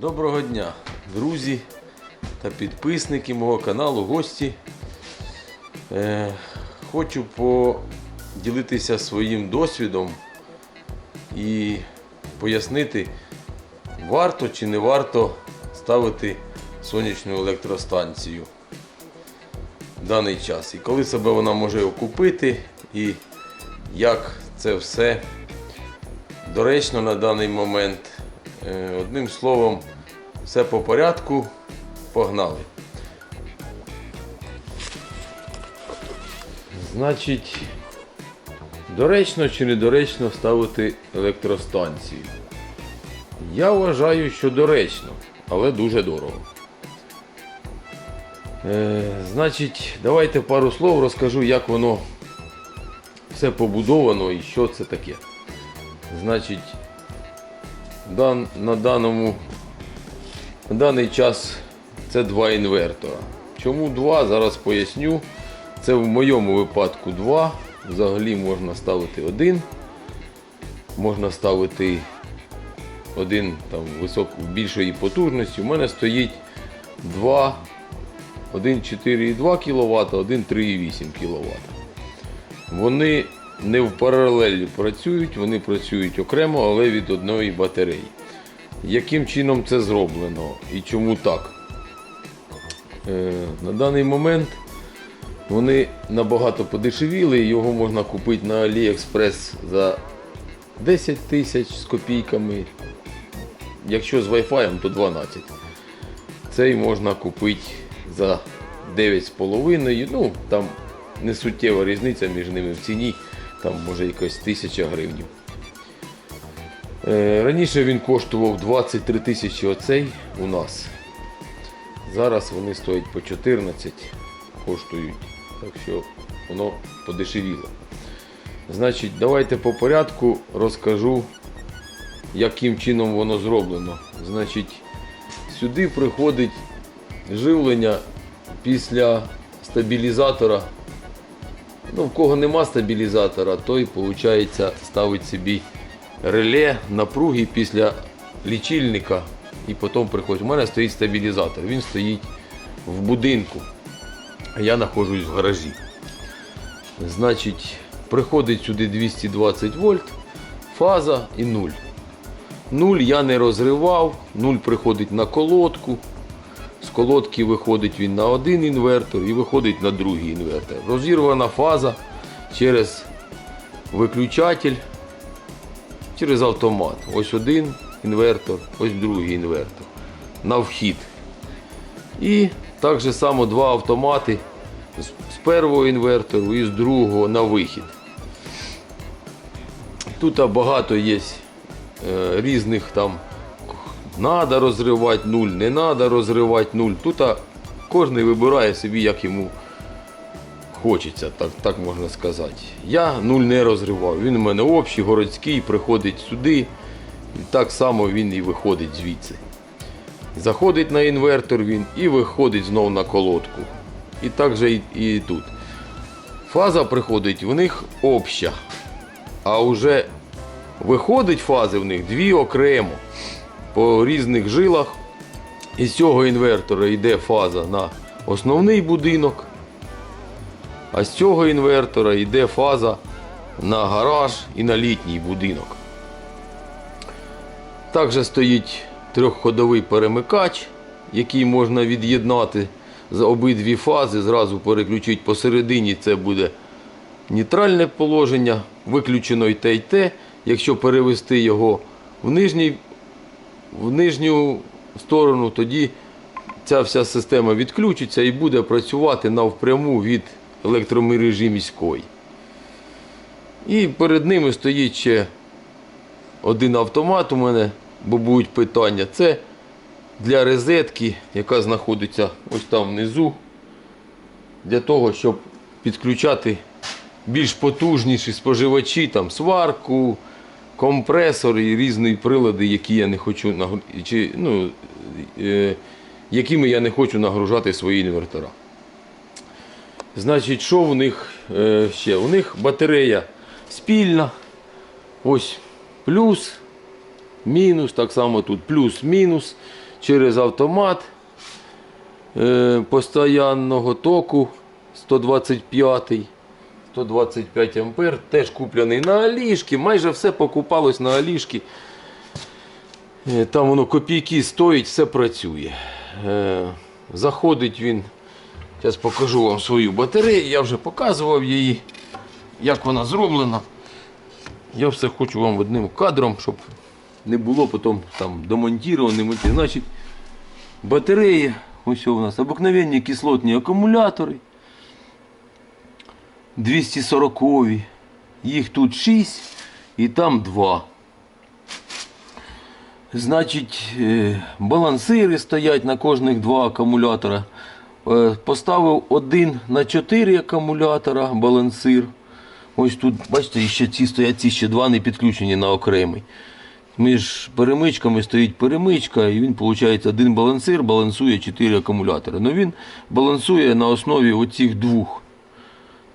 Доброго дня, друзі та підписники мого каналу, гості. Е, хочу поділитися своїм досвідом і пояснити, варто чи не варто ставити сонячну електростанцію даний час. І коли себе вона може окупити, і як це все доречно на даний момент. Е, Одним словом, все по порядку. Погнали. Значить, доречно чи недоречно ставити електростанцію? Я вважаю, що доречно, але дуже дорого. Е, значить, давайте пару слов розкажу, як воно все побудовано і що це таке. Значить, дан, на даному на даний час це два інвертора. Чому два? Зараз поясню. Це в моєму випадку два. Взагалі можна ставити один. Можна ставити один там висок, більшої потужності. У мене стоїть два, один 4,2 кВт, один 3,8 кВт. Вони не в паралелі працюють, вони працюють окремо, але від одної батареї. Яким чином це зроблено і чому так? Е, на даний момент вони набагато подешевіли, його можна купити на AliExpress за 10 тисяч з копійками. Якщо з Wi-Fi, то 12. Цей можна купити за 9,5. Ну, там не суттєва різниця між ними в ціні, там може якось 1000 гривень. Раніше він коштував 23 тисячі оцей у нас. Зараз вони стоять по 14, коштують. Так що воно подешевіло. Значить, давайте по порядку розкажу, яким чином воно зроблено. Значить, сюди приходить живлення після стабілізатора. Ну, в кого нема стабілізатора, той, виходить, ставить собі реле напруги після лічильника і потім приходить. У мене стоїть стабілізатор. Він стоїть в будинку, а я знаходжусь в гаражі. Значить, приходить сюди 220 вольт, фаза і 0. 0 я не розривав, 0 приходить на колодку. Колодки виходить він на один інвертор і виходить на другий інвертор. Розірвана фаза через виключатель, через автомат. Ось один інвертор, ось другий інвертор. На вхід. І так же само два автомати з з першого інвертору і з другого на вихід. Тут багато є е, різних там Надо розривати нуль, не треба розривати нуль. Тут кожен вибирає собі, як йому хочеться, так, так можна сказати. Я нуль не розривав. Він у мене общий, городський, приходить сюди. І так само він і виходить звідси. Заходить на інвертор він і виходить знову на колодку. І так же і, і тут. Фаза приходить в них обща. А вже виходить фази в них дві окремо по різних жилах. Із цього інвертора йде фаза на основний будинок, а з цього інвертора йде фаза на гараж і на літній будинок. Також стоїть трьохходовий перемикач, який можна від'єднати за обидві фази, зразу переключити посередині це буде нейтральне положення, виключено й те, й те. Якщо перевести його в нижній в нижню сторону, тоді ця вся система відключиться і буде працювати навпряму від електромережі міської. І перед ними стоїть ще один автомат у мене, бо будуть питання. Це для розетки, яка знаходиться ось там внизу, для того, щоб підключати більш потужніші споживачі, там сварку, компресор і різні прилади, які я не хочу чи, ну, е, якими я не хочу нагружати свої інвертора. Значить, що в них е, ще? У них батарея спільна. Ось плюс, мінус, так само тут плюс-мінус через автомат е, постоянного току 125 125 ампер, теж куплений на Алішки. Майже все покупалось на Алішки. Е, Там воно копійки стоїть, все працює. Е, Заходить він. Зараз покажу вам свою батарею. Я вже показував її, як вона зроблена. Я все хочу вам одним кадром, щоб не було потім там домонтіровано. Значить, батареї, ось у нас обикновенні кислотні акумулятори. 240 Їх тут 6 і там 2. Значить, е, балансири стоять на кожних два акумулятора. Е, Поставив один на 4 акумулятора балансир. Ось тут, бачите, ще ці стоять, ці ще два не підключені на окремий. Між перемичками стоїть перемичка, і він, виходить, один балансир балансує 4 акумулятори. Ну він балансує на основі оцих двох.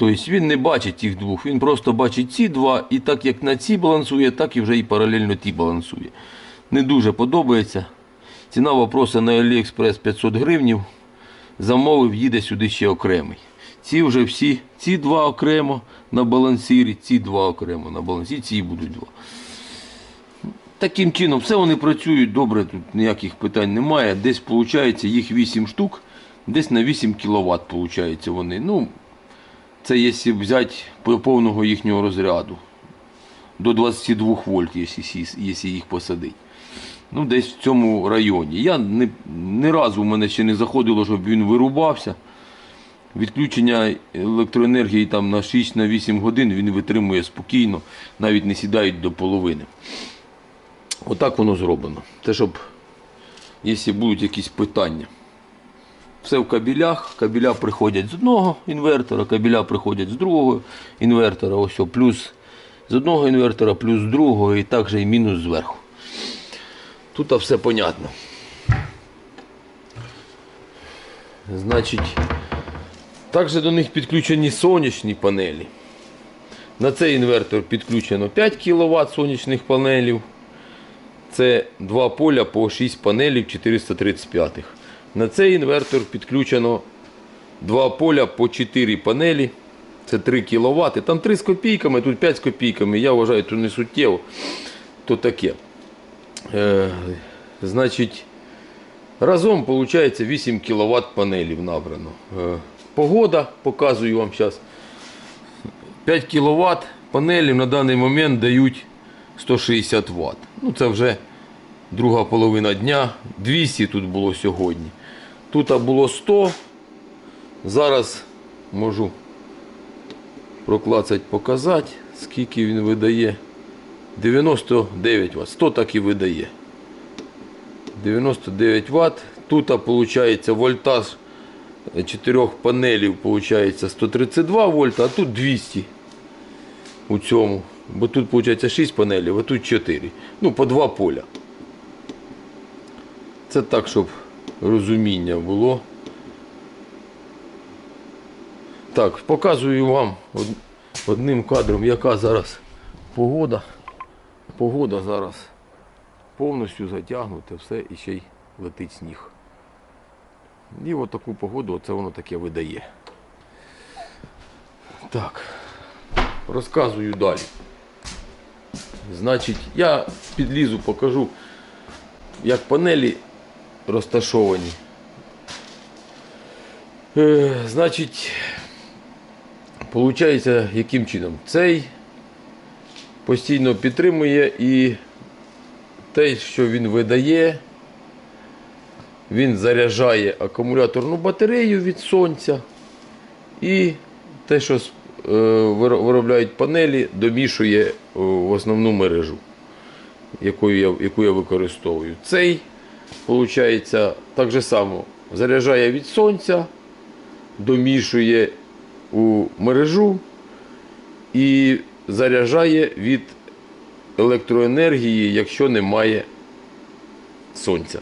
Тобто він не бачить тих двох, він просто бачить ці два, і так як на ці балансує, так і вже і паралельно ті балансує. Не дуже подобається. Ціна вопроса на AliExpress 500 гривнів. Замовив, їде сюди ще окремий. Ці вже всі, ці два окремо на балансирі, ці два окремо на балансирі, ці будуть два. Таким чином, все вони працюють добре, тут ніяких питань немає. Десь виходить їх 8 штук, десь на 8 кВт виходить вони. Ну, це якщо взяти по повного їхнього розряду. До 22 вольт, якщо, їх посадити. Ну, десь в цьому районі. Я не, ні разу в мене ще не заходило, щоб він вирубався. Відключення електроенергії там на 6-8 годин він витримує спокійно, навіть не сідають до половини. Отак воно зроблено. Це щоб, якщо будуть якісь питання. Все в кабелях. Кабеля приходять з одного інвертора, кабеля приходять з другого інвертора. Ось плюс з одного інвертора, плюс з другого, і також і мінус зверху. Тут все понятно. Значить, також до них підключені сонячні панелі. На цей інвертор підключено 5 кВт сонячних панелів. Це два поля по 6 панелів 435. На цей інвертор підключено два поля по 4 панелі. Це 3 кВт. Там 3 з копійками, тут 5 з копійками. Я вважаю, що не суттєво. То таке. Е, значить, разом виходить 8 кВт панелів набрано. Е, погода, показую вам зараз. 5 кВт панелів на даний момент дають 160 Вт. Ну це вже друга половина дня. 200 тут було сьогодні. Тут було 100. Зараз можу проклацати, показати, скільки він видає. 99 Вт. 100 так і видає. 99 Вт. Тут виходить вольтаж чотирьох панелів виходить 132 вольта, а тут 200 у цьому. Бо тут виходить 6 панелів, а тут 4. Ну, по 2 поля. Це так, щоб розуміння було. Так, показую вам одним кадром, яка зараз погода. Погода зараз повністю затягнута, все і ще й летить сніг. І от таку погоду оце воно таке видає. Так, розказую далі. Значить, я підлізу, покажу, як панелі розташовані. Е, значить, виходить, яким чином? Цей постійно підтримує і те, що він видає, він заряджає акумуляторну батарею від сонця. І те, що е, виробляють панелі, домішує е, в основну мережу, яку я, яку я використовую. Цей, виходить, так же само заряджає від сонця, домішує у мережу і заряджає від електроенергії, якщо немає сонця.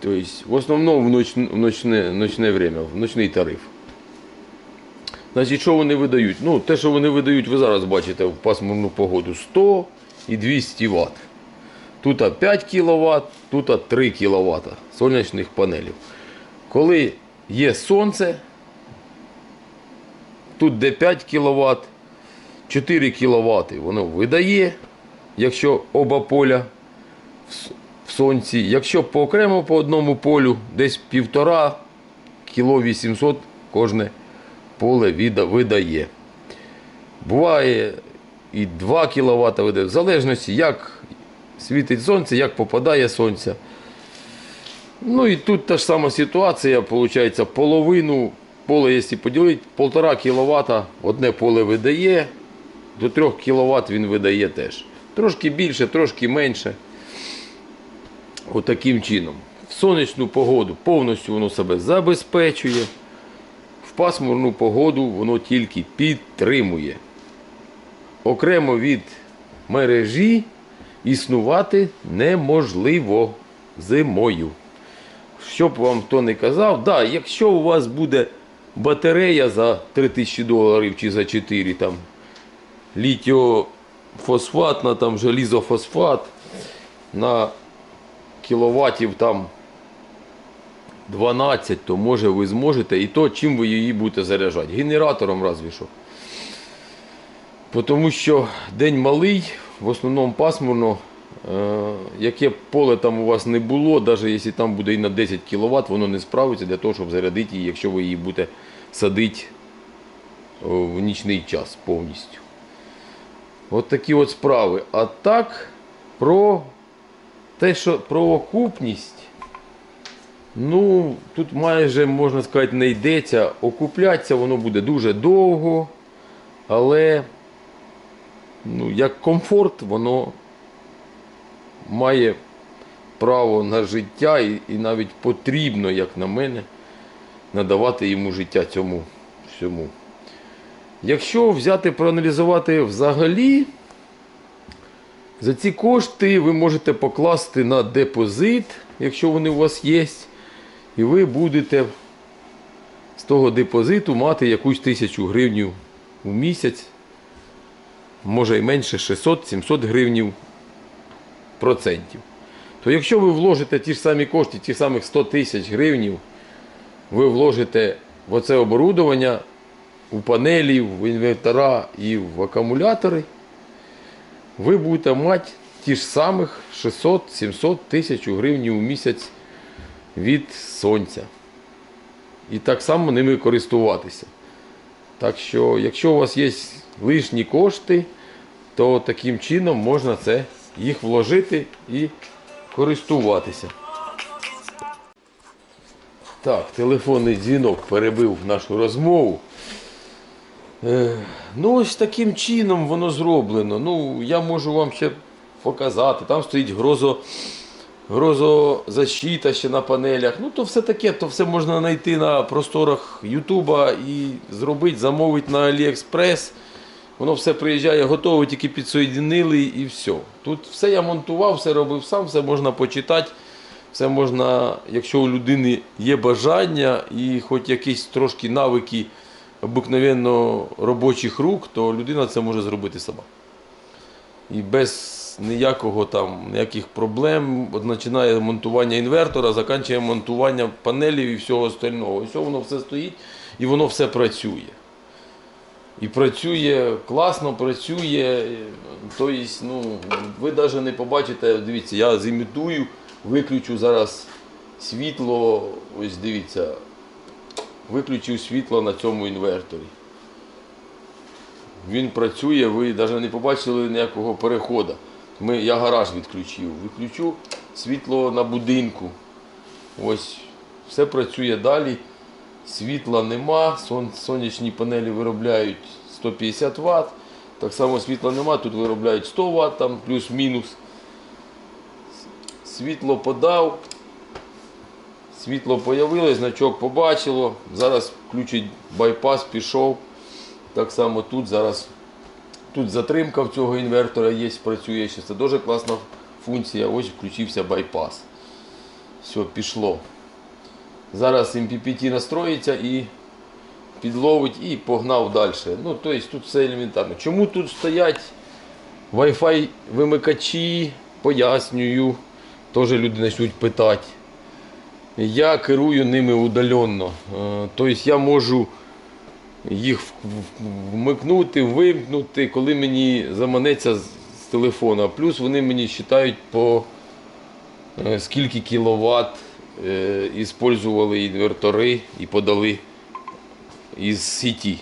Тобто, в основному в ночне, в в ночний тариф. Значить, що вони видають? Ну, те, що вони видають, ви зараз бачите в пасмурну погоду 100 і 200 Вт. Тут 5 кВт, тут 3 кВт сонячних панелів. Коли є сонце, тут де 5 кВт, 4 кВт воно видає, якщо оба поля в сонці. Якщо по окремо по одному полю, десь півтора кіло 800 кожне поле видає. Буває і 2 кВт видає, в залежності, як світить сонце, як попадає сонце. Ну і тут та ж сама ситуація, виходить, половину поле, якщо поділити, 1,5 кВт одне поле видає, до 3 кВт він видає теж. Трошки більше, трошки менше. Отаким чином. В сонячну погоду повністю воно себе забезпечує. В пасмурну погоду воно тільки підтримує. Окремо від мережі існувати неможливо зимою. Що б вам хто не казав, да, якщо у вас буде батарея за 3000 доларів чи за 4 там літіофосфатна, там желізофосфат на кіловатів там 12, то може ви зможете і то, чим ви її будете заряджати. Генератором разві що. Тому що день малий, в основному пасмурно. Е, яке поле там у вас не було, навіть якщо там буде і на 10 кВт, воно не справиться для того, щоб зарядити її, якщо ви її будете садити в нічний час повністю. От такі от справи. А так, про те, що про окупність, ну, тут майже, можна сказати, не йдеться. Окуплятися воно буде дуже довго, але ну, як комфорт, воно має право на життя і, і навіть потрібно, як на мене, надавати йому життя цьому всьому. Якщо взяти, проаналізувати взагалі, за ці кошти ви можете покласти на депозит, якщо вони у вас є, і ви будете з того депозиту мати якусь тисячу гривнів у місяць, може і менше 600-700 гривнів процентів. То якщо ви вложите ті ж самі кошти, ті самих 100 тисяч гривнів, ви вложите в оце оборудовання, у панелі, в інвертора і в акумулятори, ви будете мати ті ж самих 600-700 тисяч гривень у місяць від сонця. І так само ними користуватися. Так що, якщо у вас є лишні кошти, то таким чином можна це їх вложити і користуватися. Так, телефонний дзвінок перебив нашу розмову. Е, ну, ось таким чином воно зроблено. Ну, я можу вам ще показати. Там стоїть грозо, грозозащита ще на панелях. Ну, то все таке, то все можна знайти на просторах Ютуба і зробити, замовити на Аліекспрес. Воно все приїжджає готове, тільки підсоєдинили і все. Тут все я монтував, все робив сам, все можна почитати. Все можна, якщо у людини є бажання і хоч якісь трошки навики обикновенно робочих рук, то людина це може зробити сама. І без ніякого там, ніяких проблем от починає монтування інвертора, закінчує монтування панелів і всього остального. Ось воно все стоїть і воно все працює. І працює класно, працює. Тобто, ну, ви навіть не побачите, дивіться, я зімітую, виключу зараз світло. Ось дивіться, виключив світло на цьому інверторі. Він працює, ви навіть не побачили ніякого переходу. Ми, я гараж відключив. Виключу світло на будинку. Ось все працює далі. Світла нема, сон, сонячні панелі виробляють 150 Вт. Так само світла нема, тут виробляють 100 Вт, там плюс-мінус. Світло подав. Світло появилось, значок побачило. Зараз включить байпас, пішов. Так само тут зараз тут затримка в цього інвертора є, працює ще. Це дуже класна функція. Ось включився байпас. Все, пішло. Зараз MPPT настроїться і підловить і погнав далі. Ну, тобто тут все елементарно. Чому тут стоять Wi-Fi вимикачі, пояснюю, теж люди почнуть питати. Я керую ними удаленно. Е, Тобто я можу їх вмикнути, вимкнути, коли мені заманеться з телефона. Плюс вони мені вважають по е, скільки кіловат е, іспользували інвертори і подали із сіті.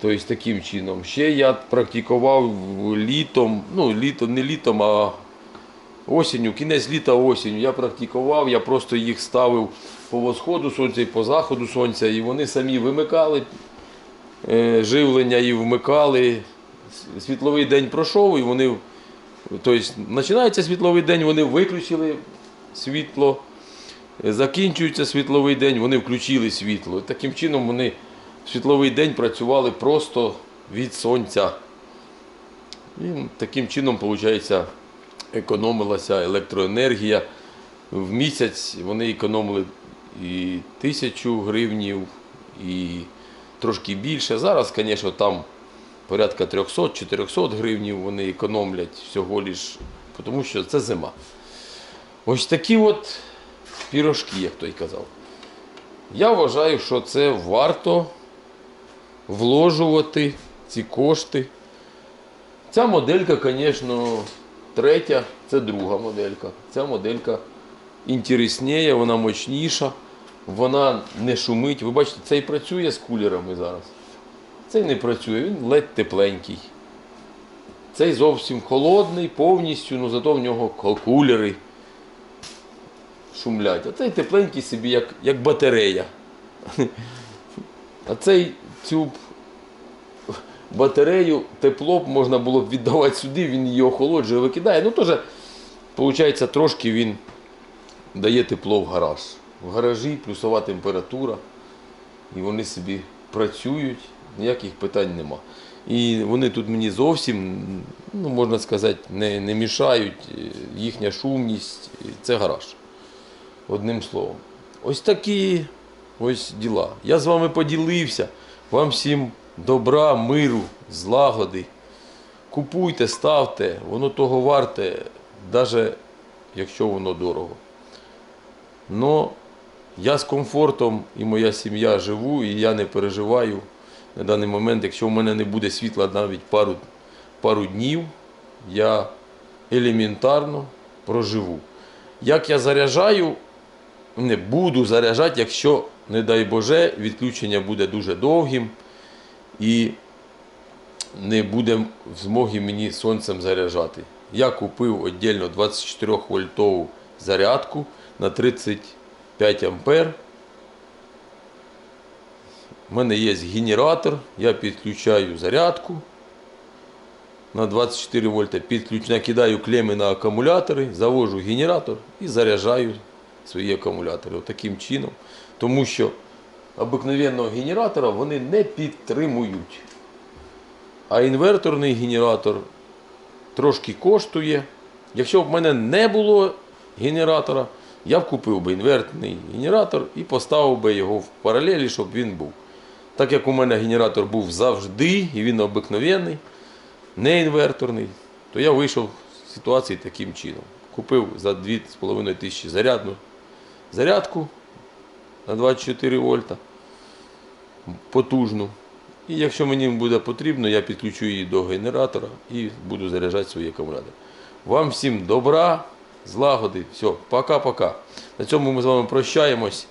Тобто таким чином. Ще я практикував літом, ну літом, не літом, а осінню, кінець літа осінню. Я практикував, я просто їх ставив по восходу сонця і по заходу сонця, і вони самі вимикали е, живлення і вмикали. Світловий день пройшов, і вони. Тобто починається світловий день, вони виключили світло. Е, Закінчується світловий день, вони включили світло. Таким чином вони світловий день працювали просто від сонця. І таким чином, виходить, економилася електроенергія. В місяць вони економили і тисячу гривнів, і трошки більше. Зараз, звісно, там порядка 300-400 гривнів вони економлять всього лиш, тому що це зима. Ось такі от пірожки, як той казав. Я вважаю, що це варто вложувати ці кошти. Ця моделька, звісно, третя, це друга моделька. Ця моделька інтересніє, вона мощніша, вона не шумить. Ви бачите, цей працює з кулерами зараз. Цей не працює, він ледь тепленький. Цей зовсім холодний, повністю, ну зато в нього кулери шумлять. А цей тепленький собі, як, як батарея. А цей цю батарею тепло б можна було б віддавати сюди, він її охолоджує, викидає. Ну теж, виходить, трошки він дає тепло в гараж. В гаражі плюсова температура, і вони собі працюють, ніяких питань нема. І вони тут мені зовсім, ну, можна сказати, не, не мішають, е, їхня шумність, це гараж. Одним словом. Ось такі ось діла. Я з вами поділився. Вам всім добра, миру, злагоди. Купуйте, ставте, воно того варте, навіть якщо воно дорого. Но я з комфортом і моя сім'я живу, і я не переживаю на даний момент, якщо в мене не буде світла навіть пару, пару днів, я елементарно проживу. Як я заряджаю, не буду заряджати, якщо, не дай Боже, відключення буде дуже довгим і не буде змоги мені сонцем заряджати. Я купив віддільно 24 вольтову зарядку на 35 ампер. У мене є генератор, я підключаю зарядку на 24 вольта, підключ... накидаю клеми на акумулятори, завожу генератор і заряджаю свої акумулятори. От таким чином. Тому що обикновенного генератора вони не підтримують. А інверторний генератор трошки коштує. Якщо б в мене не було генератора, я б купив би інвертний генератор і поставив би його в паралелі, щоб він був. Так як у мене генератор був завжди, і він обикновенний, не інверторний, то я вийшов з ситуації таким чином. Купив за 2,5 тисячі зарядну зарядку на 24 вольта потужну. І якщо мені буде потрібно, я підключу її до генератора і буду заряджати свої акумулятори. Вам всім добра, злагоди, все, пока-пока. На цьому ми з вами прощаємось.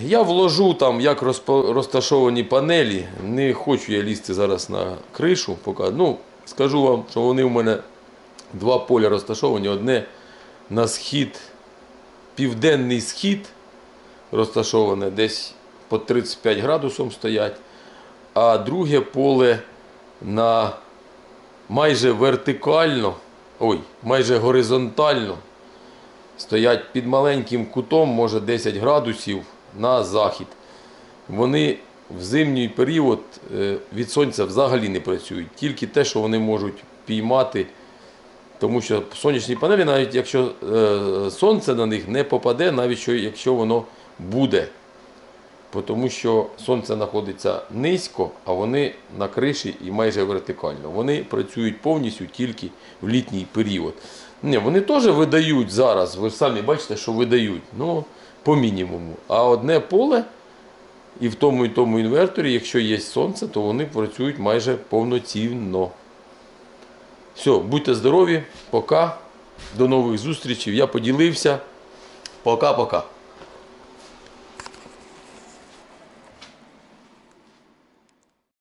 Я вложу там, як розташовані панелі. Не хочу я лізти зараз на кришу. Поки. Ну, скажу вам, що вони у мене два поля розташовані. Одне на схід, південний схід розташоване, десь по 35 градусом стоять, а друге поле на майже вертикально, ой, майже горизонтально стоять під маленьким кутом, може 10 градусів на захід. Вони в зимній період е, від сонця взагалі не працюють. Тільки те, що вони можуть піймати, тому що сонячні панелі, навіть якщо е, сонце на них не попаде, навіть якщо воно буде. Тому що сонце знаходиться низько, а вони на криші і майже вертикально. Вони працюють повністю тільки в літній період. Ні, вони теж видають зараз, ви самі бачите, що видають, ну по мінімуму. А одне поле і в тому і тому інверторі, якщо є сонце, то вони працюють майже повноцінно. Все, будьте здорові, пока. До нових зустрічей. Я поділився. Пока-пока.